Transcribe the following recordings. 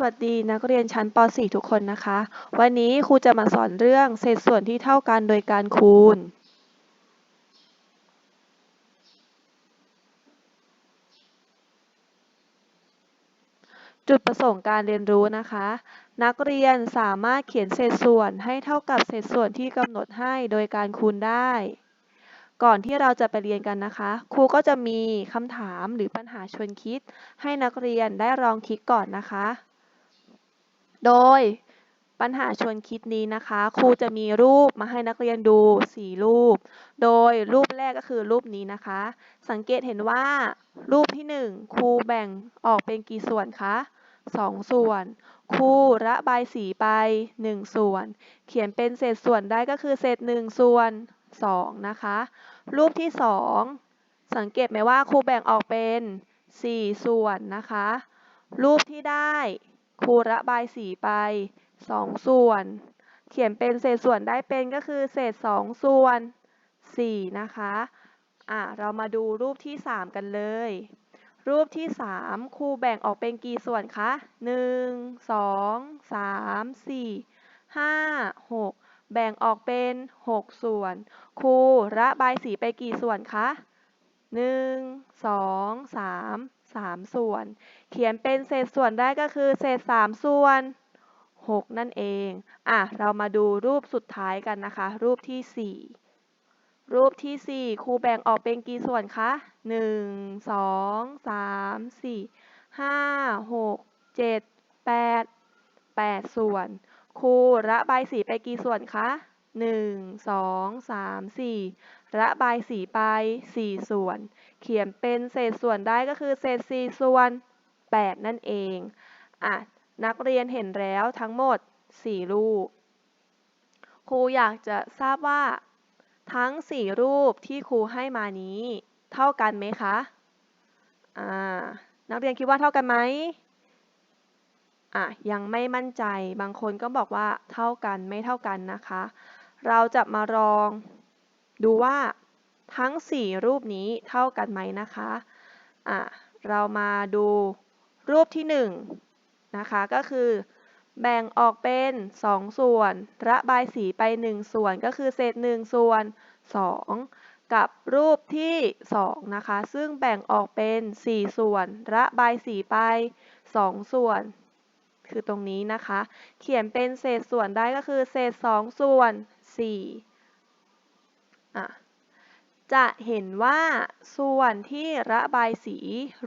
สวัสดีนักเรียนชั้นป .4 ทุกคนนะคะ วันนี้ครูจะมาสอนเรื่องเศษส่วนที่เท่ากันโดยการคูณ จุดประสงค์การเรียนรู้นะคะ นักเรียนสามารถเขียนเศษส่วนให้เท่ากับเศษส่วนที่กำหนดให้โดยการคูณได้ ก่อนที่เราจะไปเรียนกันนะคะ ครูก็จะมีคำถามหรือปัญหาชวนคิด ให้นักเรียนได้ลองคิดก่อนนะคะ โดยปัญหาชวนคิดนี้นะคะ ครูจะมีรูปมาให้นักเรียนดู 4 รูป โดยรูปแรกก็คือรูปนี้นะคะ สังเกตเห็นว่า รูปที่ 1 ครูแบ่งออกเป็นกี่ส่วนคะ 2 ส่วน ครูระบายสีไป 1 ส่วน เขียนเป็นเศษส่วนได้ก็คือเศษ 1 ส่วน 2 นะคะ รูปที่ 2 สังเกตไหมว่าครูแบ่งออกเป็น 4 ส่วนนะคะ รูปที่ได้ ครูระบายสีไป 2 ส่วน เขียนเป็นเศษส่วนได้เป็นก็คือเศษ 2 ส่วน 4 นะคะอะเรามาดูรูปที่ 3 กันเลย รูปที่ 3ครูแบ่งออกเป็นกี่ส่วนคะ 1 2 3 4 5 6 แบ่งออกเป็น 6 ส่วน ครูระบายสีไปกี่ส่วนคะ 1 2 3 3 ส่วน เขียนเป็นเศษส่วนได้ก็คือเศษ 3 ส่วน 6 นั่นเอง อะ เรามาดูรูปสุดท้ายกันนะคะ รูปที่ 4 รูปที่ 4 ครูแบ่งออกเป็นกี่ส่วนคะ 1 2 3 4 5 6 7 8 8 ส่วน ครูระบายสีไปกี่ส่วนคะ 1 2 3 4ระบายสีไป4ส่วน เขียนเป็นเศษส่วนได้ก็คือเศษ4ส่วน8นั่นเองอะนักเรียนเห็นแล้วทั้งหมด4รูป ครูอยากจะทราบว่า ทั้ง4รูปที่ครูให้มานี้ เท่ากันไหมคะอ่านักเรียนคิดว่าเท่ากันไหม อะยังไม่มั่นใจ บางคนก็บอกว่าเท่ากันไม่เท่ากันนะคะ เราจะมาลอง ดูว่าทั้ง 4 รูปนี้เท่ากันไหมนะคะอะเรามาดูรูปที่1นะคะก็คือแบ่งออกเป็น 2 ส่วน ระบายสีไป 1 ส่วนก็คือเศษ 1 ส่วน 2 กับรูปที่ 2 นะคะ ซึ่งแบ่งออกเป็น 4 ส่วน ระบายสีไป 2 ส่วน คือตรงนี้นะคะ เขียนเป็นเศษส่วนได้ก็คือเศษ 2 ส่วน4อะจะเห็นว่าส่วนที่ระบายสี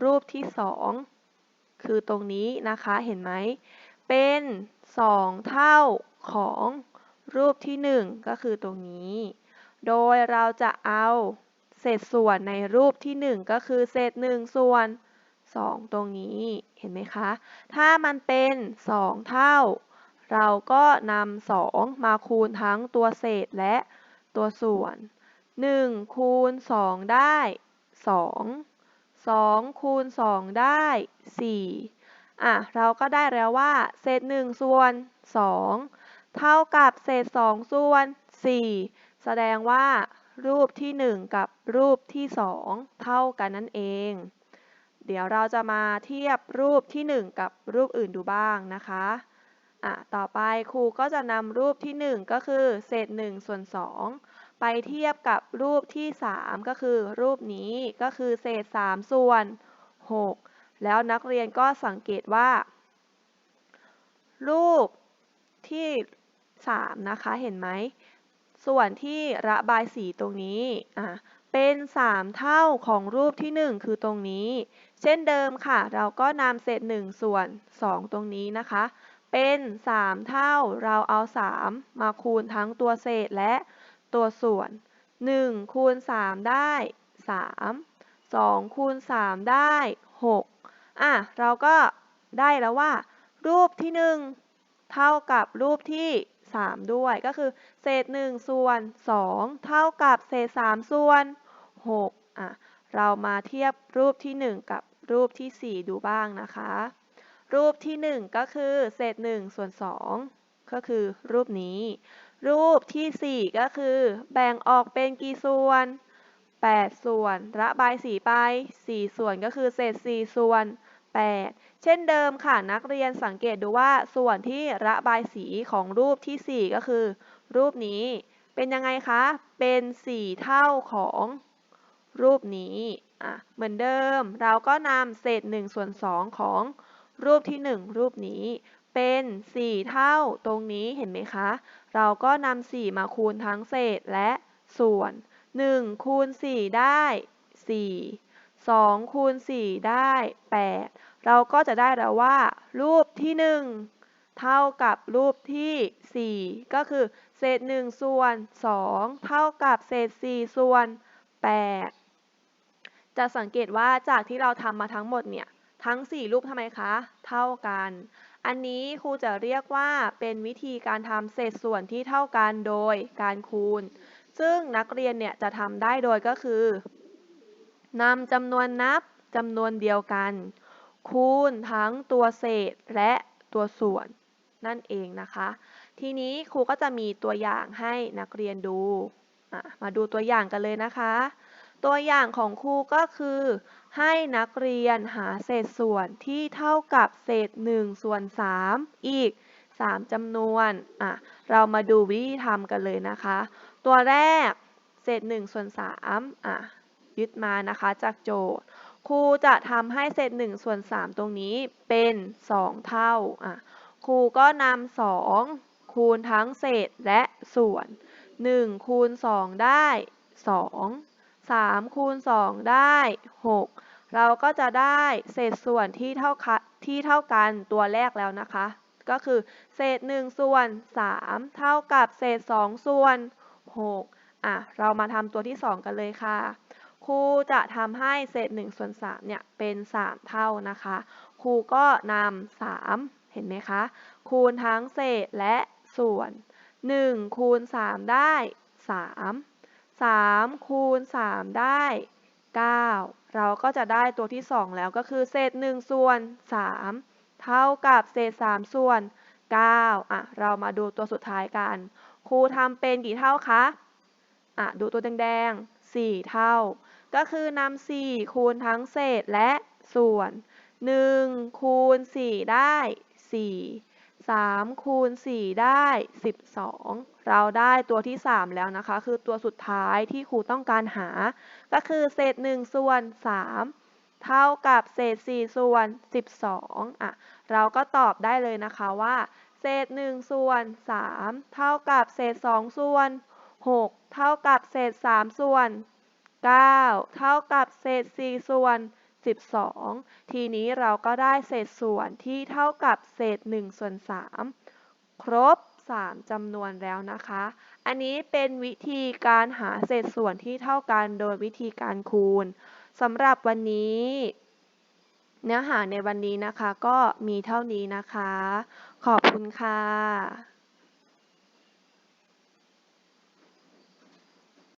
รูปที่ 2 คือตรงนี้นะคะเห็นไหม เป็น 2 เท่าของรูปที่ 1 ก็คือตรงนี้ โดยเราจะเอาเศษส่วนในรูปที่ 1 ก็คือเศษ 1 ส่วน 2 ตรงนี้เห็นไหมคะ ถ้ามันเป็น 2 เท่า เราก็นำ2มาคูณทั้งตัวเศษและตัวส่วน 1 คูณ 2 ได้ 2 2 คูณ 2 ได้ 4 อะ เราก็ได้แล้วว่า เศษ 1 ส่วน 2 เท่ากับเศษ 2 ส่วน 4 แสดงว่ารูปที่ 1 กับรูปที่ 2 เท่ากันนั่นเอง เดี๋ยวเราจะมาเทียบรูปที่ 1 กับรูปอื่นดูบ้างนะคะอะต่อไปครูก็จะนำรูปที่ 1 ก็คือเศษ1ส่วน2 ไปเทียบกับรูปที่ 3 ก็คือรูปนี้ก็คือเศษ 3 ส่วน 6 แล้วนักเรียนก็สังเกตว่า รูปที่ 3 นะคะเห็นไหมส่วนที่ระบายสีตรงนี้อะ เป็น 3 เท่าของรูปที่ 1 คือตรงนี้ เช่นเดิมค่ะ เราก็นำเศษ 1 ส่วน 2 ตรงนี้นะคะ เป็น 3 เท่า เราเอา 3 มาคูณทั้งตัวเศษและตัวส่วน 1 คูณ 3 ได้ 3 2 คูณ 3 ได้ 6 อะ เราก็ได้แล้วว่า รูปที่ 1 เท่ากับรูปที่ 3 ด้วย ก็คือ เศษ 1 ส่วน 2 เท่ากับเศษ 3 ส่วน 6 อะ เรามาเทียบรูปที่ 1 กับรูปที่ 4 ดูบ้างนะคะ รูปที่ 1 ก็คือเศษ 1 ส่วน 2 ก็คือรูปนี้ รูปที่ 4 ก็คือ แบ่งออกเป็นกี่ส่วน 8 ส่วน ระบายสีไป 4 ส่วนก็คือเศษ 4 ส่วน 8 เช่นเดิมค่ะนักเรียนสังเกตดูว่าส่วนที่ระบายสีของรูปที่ 4 ก็คือ รูปนี้ เป็นยังไงคะ เป็น 4 เท่าของรูปนี้อะเหมือนเดิมเราก็นำเศษ1ส่วน2ของรูปที่ 1 รูปนี้เป็น 4 เท่าตรงนี้เห็นไหมคะ เราก็นำ4มาคูณทั้งเศษและส่วน 1 คูณ 4 ได้ 4 2คูณ4ได้ 8 เราก็จะได้แล้วว่า รูปที่ 1 เท่ากับรูปที่ 4 ก็คือเศษ 1 ส่วน 2 เท่ากับเศษ 4 ส่วน 8 จะสังเกตว่าจากที่เราทำมาทั้งหมดเนี่ย ทั้ง 4 รูปทำไมคะ เท่ากัน อันนี้ครูจะเรียกว่าเป็นวิธีการทำเศษส่วนที่เท่ากันโดยการคูณ ซึ่งนักเรียนเนี่ยจะทำได้โดยก็คือ นำจำนวนนับจำนวนเดียวกัน คูณทั้งตัวเศษและตัวส่วนนั่นเองนะคะ ทีนี้ครูก็จะมีตัวอย่างให้นักเรียนดูมาดูตัวอย่างกันเลยนะคะ ตัวอย่างของครูก็คือ ให้นักเรียนหาเศษส่วนที่เท่ากับเศษ1ส่วน3อีก 3จำนวนอะเรามาดูวิธีทำกันเลยนะคะ ตัวแรกเศษ1ส่วน3อะ ยึดมานะคะจากโจทย์ ครูจะทำให้เศษ1ส่วน3ตรงนี้เป็น 2 เท่าอะครูก็นำ2คูณทั้งเศษและส่วน 1 คูณ 2 ได้ 2 3 คูณ 2 ได้ 6 เราก็จะได้เศษส่วนที่เท่าที่เท่ากันตัวแรกแล้วนะคะ ก็คือเศษ 1 ส่วน 3 เท่ากับเศษ 2 ส่วน 6อะ เรามาทำตัวที่ 2 กันเลยค่ะ ครูจะทำให้เศษ1ส่วน3เนี่ยเป็น 3 เท่านะคะ ครูก็นำ3เห็นไหมคะ คูณทั้งเศษและส่วน 1 คูณ 3 ได้ 3 3 คูณ 3 ได้ 9 เราก็จะได้ตัวที่ 2 แล้วก็คือเศษ 1 ส่วน 3 เท่ากับเศษ 3 ส่วน 9 อะ เรามาดูตัวสุดท้ายกัน ครูทำเป็นกี่เท่าคะ อะ ดูตัวแดงๆ4 เท่า ก็คือนำ4คูณทั้งเศษและส่วน 1 คูณ 4 ได้ 4 3 คูณ 4 ได้ 12 เราได้ตัวที่ 3 แล้วนะคะ คือตัวสุดท้ายที่ครูต้องการหา ก็คือเศษ 1 ส่วน 3 เท่ากับเศษ 4 ส่วน 12อะเราก็ตอบได้เลยนะคะว่า เศษ 1 ส่วน 3 เท่ากับเศษ 2 ส่วน 6 เท่ากับเศษ 3 ส่วน 9 เท่ากับเศษ4ส่วน 12 ทีนี้เราก็ได้เศษส่วนที่เท่ากับเศษ1ส่วน3 ครบ 3จำนวนแล้วนะคะ อันนี้เป็นวิธีการหาเศษส่วนที่เท่ากันโดยวิธีการคูณสำหรับวันนี้ เนื้อหาในวันนี้นะคะก็มีเท่านี้นะคะ ขอบคุณค่ะ